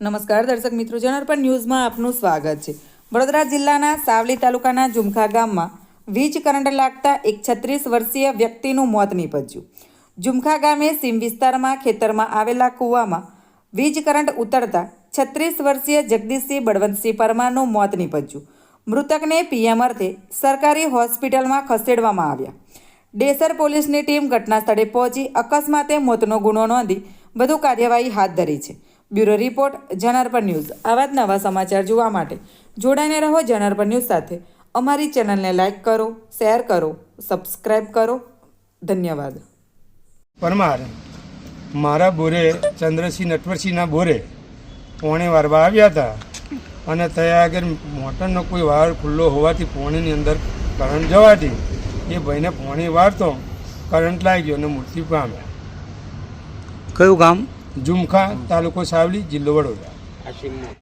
નમસ્કાર દર્શક મિત્રો, જનરપણ ન્યૂઝમાં આપનું સ્વાગત છે. વડોદરા જિલ્લાના સાવલી તાલુકાના ઝુમખા ગામમાં વીજ કરંટ લાગતા એક છત્રીસ વર્ષીય વ્યક્તિનું મોત નીપજ્યું. ઝુમખા ગામે સીમ વિસ્તારમાં ખેતરમાં આવેલા કૂવામાં વીજ કરંટ ઉતરતા છત્રીસ વર્ષીય જગદીશસિંહ બળવંતસિંહ પરમારનું મોત નીપજ્યું. મૃતકને પીએમ અર્થે સરકારી હોસ્પિટલમાં ખસેડવામાં આવ્યા. ડેસર પોલીસની ટીમ ઘટના સ્થળે પહોંચી અકસ્માતે મોતનો ગુનો નોંધી વધુ કાર્યવાહી હાથ ધરી છે. Bureau report Janarpan news. આવા જ નવા સમાચાર જોવા માટે જોડાઈને રહો જનાર્પણ ન્યૂઝ સાથે. અમારી ચેનલને લાઇક કરો શેર કરો સબસ્ક્રાઈબ કરો. ધન્યવાદ. પરમાર મારા બોરે ચંદ્રસિંહ નટવરસિંહના બોરે પોણે વારવા આવ્યા હતા અને ત્યાં આગળ મોટરનો કોઈ વાર ખુલ્લો હોવાથી પોણીની અંદર કરંટ જવાથી એ ભાઈને પોણી વારતો કરંટ લાગ્યો અને મૃત્યુ પામ્યા. કયું ગામ? ઝુમખા તાલુકો સાવલી જિલ્લો વડોદરા.